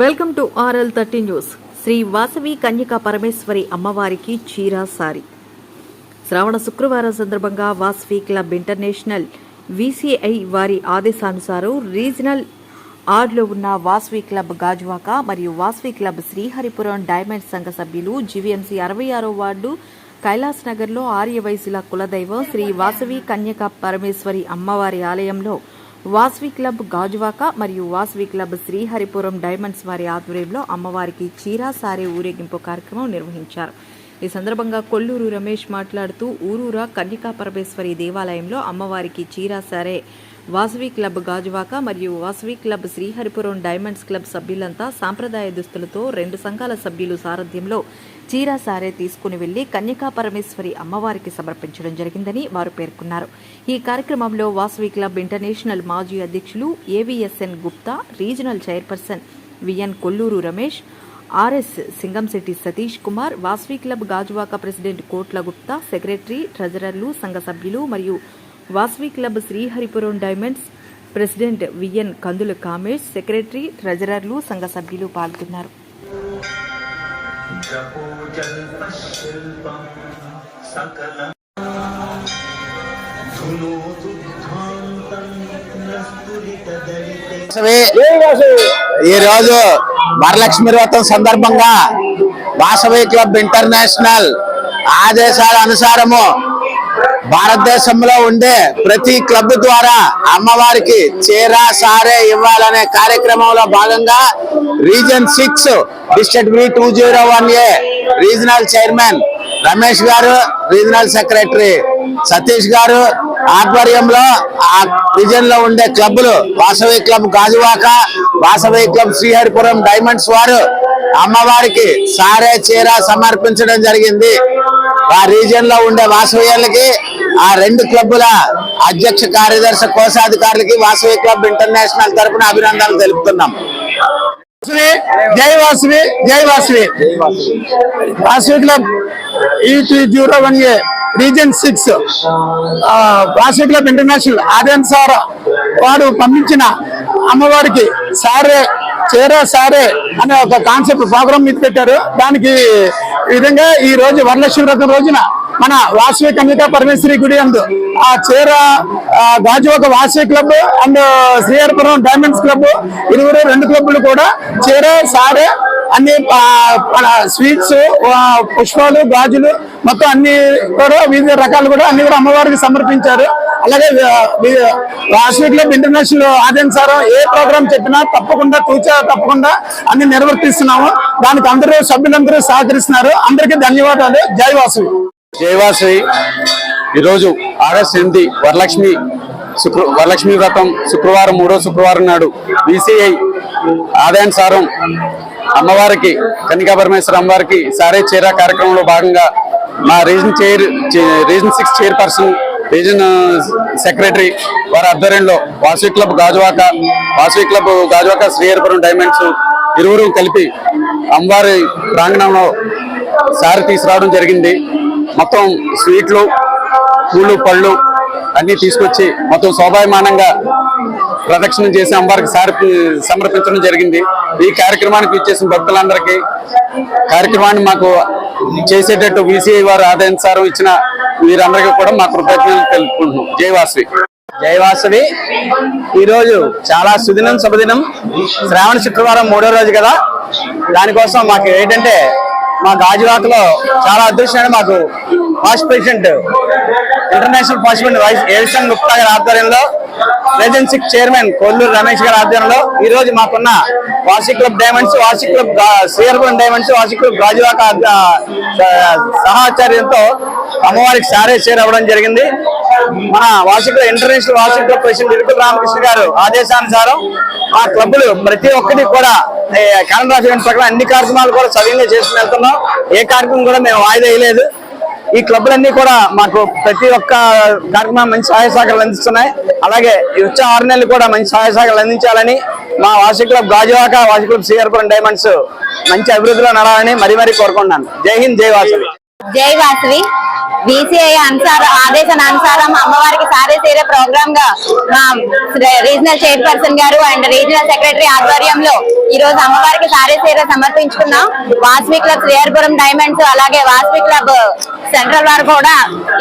Welcome to RL thirty news. Shri Vasavi Kanyaka Parameshwari అమ్మవారికి చీరా సారి. శ్రావణ శుక్రవారం సందర్భంగా వాసవి క్లబ్ ఇంటర్నేషనల్ విసిఐ వారి ఆదేశానుసారం రీజనల్ ఆర్డ్లో ఉన్న వాసవి క్లబ్ గాజువాక మరియు వాసవి క్లబ్ శ్రీహరిపురం డైమండ్ సంఘ సభ్యులు జీవీఎంసీ అరవై ఆరో వార్డు కైలాస్ నగర్లో ఆర్యవయసుల కులదైవం శ్రీ వాసవి కన్యక పరమేశ్వరి అమ్మవారి ఆలయంలో వాసవి క్లబ్ గాజువాక మరియు వాస్వి క్లబ్ శ్రీహరిపురం డైమండ్స్ వారి ఆధ్వర్యంలో అమ్మవారికి చీరా సారే ఊరేగింపు కార్యక్రమం నిర్వహించారు. ఈ సందర్భంగా కొల్లూరు రమేష్ మాట్లాడుతూ ఊరూరా కన్యకా పరమేశ్వరి దేవాలయంలో అమ్మవారికి చీరా సారే వాసవి క్లబ్ గాజువాక మరియు Vasavi club Sriharipuram diamonds club సభ్యులంతా సాంప్రదాయ దుస్తులతో రెండు సంఘాల సభ్యులు సారథ్యంలో చీరా సారే తీసుకుని వెళ్ళి కన్యకా పరమేశ్వరి అమ్మవారికి సమర్పించడం జరిగిందని వారు పేర్కొన్నారు. ఈ కార్యక్రమంలో వాసవి క్లబ్ ఇంటర్నేషనల్ మాజీ అధ్యక్షులు AVSN Gupta regional chairperson VN Kolluru Ramesh RS Singamsetti Satish Kumar Vasavi club Gajuwaka president Kotla Gupta secretary ట్రెజరర్లు సంఘ సభ్యులు మరియు Vasavi club Sriharipuram diamonds president VN Kandula Kamesh secretary ట్రెజరర్లు సంఘ సభ్యులు పాల్గొన్నారు. जपूजल्पशिल्पम् सकलम् धुनोतु ध्वान्तम् नस्तुलितदलिते వాసవి ఈ రోజు వరలక్ష్మి వ్రతం సందర్భంగా వాసవి క్లబ్ ఇంటర్నేషనల్ ఆదేశాల అనుసారము భారతదేశంలో ఉండే ప్రతి క్లబ్ ద్వారా అమ్మవారికి చీర సారే ఇవ్వాలనే కార్యక్రమంలో భాగంగా region six district B two zero one A regional chairman Ramesh garu regional secretary Satish garu ఆధ్వర్యంలో ఆ రీజన్లో ఉండే క్లబ్లు Vasavi club Gajuwaka Vasavi club Sriharipuram diamonds వారు అమ్మవారికి సారే చీర సమర్పించడం జరిగింది. ఆ రీజియన్లో ఉండే వాసవీయులకి ఆ రెండు క్లబ్బుల అధ్యక్ష కార్యదర్శి కోశాధికారులకి వాసవి క్లబ్ ఇంటర్నేషనల్ తరఫున అభినందనలు తెలుపుతున్నాం. జై వాసవి జై వాసవి. వాసవి క్లబ్ ఈ three zero one A region six. Vasavi club international Aryan sir వాడు పంపించిన అమ్మవారికి సారే చేరే సారే అనే ఒక కాన్సెప్ట్ ప్రోగ్రామ్ మీద పెట్టారు. దానికి ఈ విధంగా ఈ రోజు వరలక్ష్మి వ్రతం రోజున మన వాసవి కన్యకా పరమేశ్వరి గుడి అందు ఆ చీర గాజు Gajuwaka Vasavi club and Sriharipuram diamonds club ఇరువురు రెండు క్లబ్లు కూడా చీర సారే అన్ని స్వీట్స్ పుష్పాలు గాజులు మొత్తం అన్ని కూడా వివిధ రకాలు కూడా అన్ని కూడా అమ్మవారికి సమర్పించారు. అలాగే ఆ, క్లబ్ ఇంటర్నేషనల్ ఆదేశారం ఏ ప్రోగ్రామ్ చెప్పినా తప్పకుండా తూచా తప్పకుండా అన్ని నిర్వర్తిస్తున్నాము. దానికి అందరూ సభ్యులందరూ సహకరిస్తున్నారు. అందరికీ ధన్యవాదాలు. జై వాసవి. జయవాసవి ఈరోజు ఆగస్ట్ ఎనిమిది వరలక్ష్మి శుక్ర వరలక్ష్మి వ్రతం శుక్రవారం మూడో శుక్రవారం నాడు బీసీఐ ఆదాయానుసారం అమ్మవారికి కన్నికా పరమేశ్వర అమ్మవారికి సారే చీర కార్యక్రమంలో భాగంగా మా region chair region six chairperson region secretary వారి ఆధ్వర్యంలో Vasavi club Gajuwaka Vasavi club Gajuwaka Sriharipuram diamonds ఇరువురు కలిపి అమ్మవారి ప్రాంగణంలో సారి తీసుకురావడం జరిగింది. మొత్తం స్వీట్లు పూలు పళ్ళు అన్ని తీసుకొచ్చి మొత్తం శోభాయమానంగా ప్రదక్షిణం చేసి అమ్మవారికి సారి సమర్పించడం జరిగింది. ఈ కార్యక్రమానికి ఇచ్చేసిన భక్తులందరికీ కార్యక్రమాన్ని మాకు చేసేటట్టు వీసీఐ వారు ఆదాయానుసారం ఇచ్చిన వీరందరికీ కూడా మా కృతజ్ఞతలు తెలుపుకుంటున్నాం. జై జయవాసవి ఈరోజు చాలా సుదినం శుభదినం. శ్రావణ శుక్రవారం మూడో రోజు కదా. దానికోసం మాకు ఏంటంటే మా గాజువాకలో చాలా అదృష్టమైన మాకు past president international past president vice ఏవిసన్ Gupta గారి ఆధ్వర్యంలో ఏజెన్సీ చైర్మన్ కొల్లూరు రమేష్ గారి ఆధ్వర్యంలో ఈ రోజు మాకున్న Vasavi club diamonds Vasavi club గా- డైమండ్స్ వాసి క్లబ్ గాజువాక సహాచార్యంతో అమ్మవారికి సారే షేర్ అవ్వడం జరిగింది. మన వార్షిక ఇంటర్నేషనల్ వార్షిక క్లబ్ ప్రెసిడెంట్ ఇరుకుల రామకృష్ణ గారు ఆదేశానుసారం ఆ క్లబ్లు ప్రతి ఒక్కటి కూడా క్యాలెండర్ ఆఫ్ ఈవెంట్ ప్రకారం అన్ని కార్యక్రమాలు కూడా సవ్యంగా చేసుకుని వెళ్తున్నాం. ఏ కార్యక్రమం కూడా మేము వాయిదా వేయలేదు. ఈ క్లబ్లన్నీ కూడా మాకు ప్రతి ఒక్క కార్యక్రమం మంచి సహాయ సహకారాలు అందిస్తున్నాయి. అలాగే ఈ వచ్చే ఆరు నెలలు కూడా మంచి సహాయ సహకారాలు అందించాలని మా వార్షిక క్లబ్ గాజువాక వార్షిక క్లబ్ శ్రీహరిపురం డైమండ్స్ మంచి అభివృద్ధిలో నడాలని మరీ మరీ కోరుకుంటున్నాను. జై హింద్ జై వాసవి. జై వాసవి. బీసీఐ అనుసారం ఆదేశానుసారం అమ్మవారికి ప్రోగ్రామ్గా మా రీజనల్ చైర్పర్సన్ గారు అండ్ రీజనల్ సెక్రటరీ ఆధ్వర్యంలో ఈ రోజు అమ్మవారికి సారీ తీర సమర్పించుకున్నాం. వాస్వి క్లబ్ శ్రీహరిపురం డైమండ్స్ అలాగే వాస్వి క్లబ్ సెంట్రల్ వారు కూడా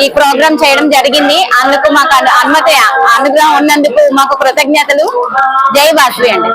ఈ ప్రోగ్రామ్ చేయడం జరిగింది. అందుకు మాకు అనుమతి అనుగ్రహం ఉన్నందుకు మాకు కృతజ్ఞతలు. జై వాసవి అండి.